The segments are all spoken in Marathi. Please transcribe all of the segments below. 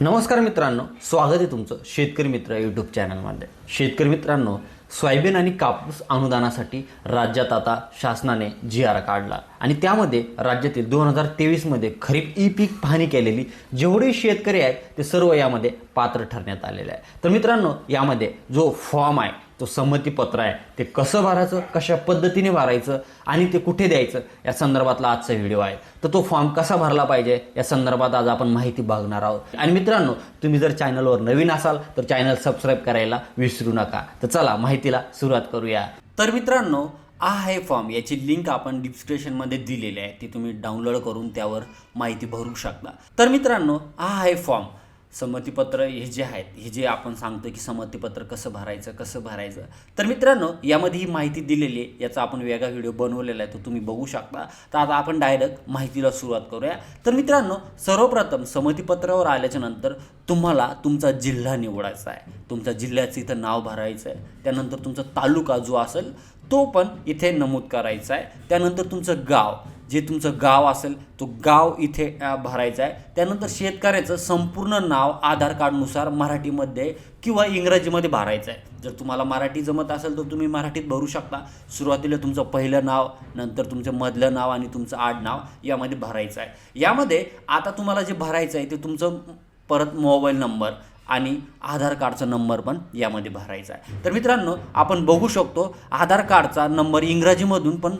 नमस्कार मित्रांनो स्वागत आहे तुमचं शेतकरी मित्र यूट्यूब चॅनलमध्ये शेतकरी मित्रांनो सोयाबीन आणि कापूस अनुदानासाठी राज्यात आता शासनाने जी आर काढला. आणि त्यामध्ये राज्यातील दोन हजार तेवीसमध्ये खरीप ई पीक पाहणी केलेली जेवढे शेतकरी आहेत ते सर्व यामध्ये पात्र ठरण्यात आलेले आहे तर मित्रांनो यामध्ये जो फॉर्म आहे तो संमतीपत्र आहे. ते कसं भरायचं कशा पद्धतीने भरायचं आणि ते कुठे द्यायचं या संदर्भातला आजचा व्हिडिओ आहे. तर तो फॉर्म कसा भरला पाहिजे या संदर्भात आज आपण माहिती बघणार आहोत. आणि मित्रांनो तुम्ही जर चॅनलवर नवीन असाल तर चॅनल सबस्क्राईब करायला विसरू नका. तर चला माहितीला सुरुवात करूया. तर मित्रांनो हा आहे फॉर्म याची लिंक आपण डिस्क्रिप्शनमध्ये दिलेली आहे. ती तुम्ही डाउनलोड करून त्यावर माहिती भरू शकता. तर मित्रांनो हा आहे फॉर्म संमतीपत्र हे जे आहेत हे जे आपण सांगतो की संमतीपत्र कसं भरायचं कसं भरायचं. तर मित्रांनो यामध्ये ही माहिती दिलेली आहे. याचा आपण वेगळा व्हिडिओ बनवलेला आहे तो तुम्ही बघू शकता. तर आता आपण डायरेक्ट माहितीला सुरुवात करूया. तर मित्रांनो सर्वप्रथम संमतीपत्रावर आल्याच्यानंतर तुम्हाला तुमचा जिल्हा निवडायचा आहे. तुमच्या जिल्ह्याचं इथं नाव भरायचं आहे. त्यानंतर तुमचा तालुका जो असेल तो पण इथे नमूद करायचा आहे. त्यानंतर तुमचं गाव. जे तुमचं गाव असेल तो गाव इथे भरायचा आहे. त्यानंतर शेतकऱ्याचं संपूर्ण नाव आधार कार्डनुसार मराठीमध्ये किंवा इंग्रजीमध्ये भरायचं आहे. जर तुम्हाला मराठी जमत असेल तर तुम्ही मराठीत भरू शकता. सुरुवातीला तुमचं पहिलं नाव नंतर तुमचं मधलं नाव आणि तुमचं आडनाव यामध्ये भरायचं आहे. यामध्ये आता तुम्हाला जे भरायचं आहे ते तुमचं परत मोबाईल नंबर आणि आधार कार्डचा नंबर पण यामध्ये भरायचा आहे. तर मित्रांनो आपण बघू शकतो आधार कार्डचा नंबर इंग्रजीमधून पण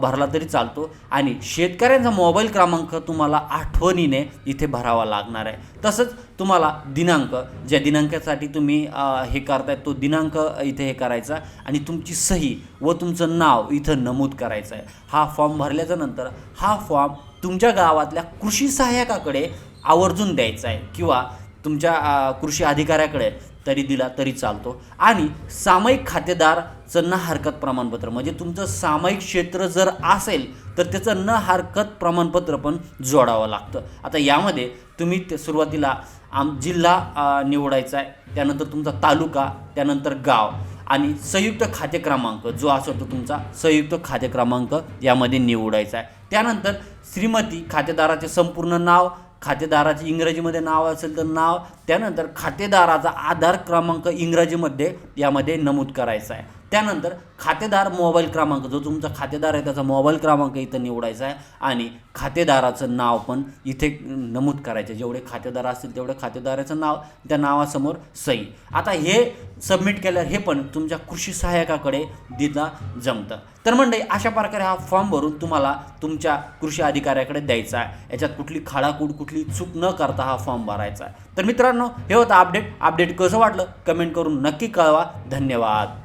भरला तरी चालतो आणि शेतकऱ्यांचा मोबाईल क्रमांक तुम्हाला आठवणीने इथे भरावा लागणार आहे. तसंच तुम्हाला दिनांक ज्या दिनांकासाठी तुम्ही हे करताय तो दिनांक इथे हे करायचा आणि तुमची सही व तुमचं नाव इथं नमूद करायचं आहे. हा फॉर्म भरल्याच्या नंतर हा फॉर्म तुमच्या गावातल्या कृषी सहाय्यकाकडे आवर्जून द्यायचा आहे किंवा तुमच्या कृषी अधिकाऱ्याकडे तरी दिला तरी चालतो. आणि सामायिक खातेदारचं न हरकत प्रमाणपत्र म्हणजे तुमचं सामायिक क्षेत्र जर असेल तर त्याचं न हरकत प्रमाणपत्र पण जोडावं लागतं. आता यामध्ये तुम्ही ते सुरुवातीला आम जिल्हा निवडायचा आहे त्यानंतर तुमचा तालुका त्यानंतर गाव आणि संयुक्त खाते क्रमांक जो असतो तो तुमचा संयुक्त खाते क्रमांक यामध्ये निवडायचा आहे. त्यानंतर श्रीमती खातेदाराचे संपूर्ण नाव खातेदाराचे इंग्रजीमध्ये नाव असेल तर नाव त्यानंतर खातेदाराचा आधार क्रमांक इंग्रजीमध्ये यामध्ये नमूद करायचा आहे. त्यानंतर खातेदार मोबाईल क्रमांक जो तुमचा खातेदार आहे त्याचा मोबाईल क्रमांक इथं निवडायचा आहे आणि खातेदाराचं नाव पण इथे नमूद करायचं. जेवढे खातेदार असतील तेवढे खातेदाराचं नाव त्या नावासमोर सही. आता हे सबमिट केल्यावर हे पण तुमच्या कृषी सहाय्यकाकडे दिला जमतं. तर म्हणजे अशा प्रकारे हा फॉर्म भरून तुम्हाला तुमच्या कृषी अधिकाऱ्याकडे द्यायचा आहे. याच्यात कुठली खाडाकूड कुठली चूक न करता हा फॉर्म भरायचा आहे. तर मित्रांनो हे होतं अपडेट अपडेट कसं वाटलं? कमेंट करून नक्की कळवा. धन्यवाद.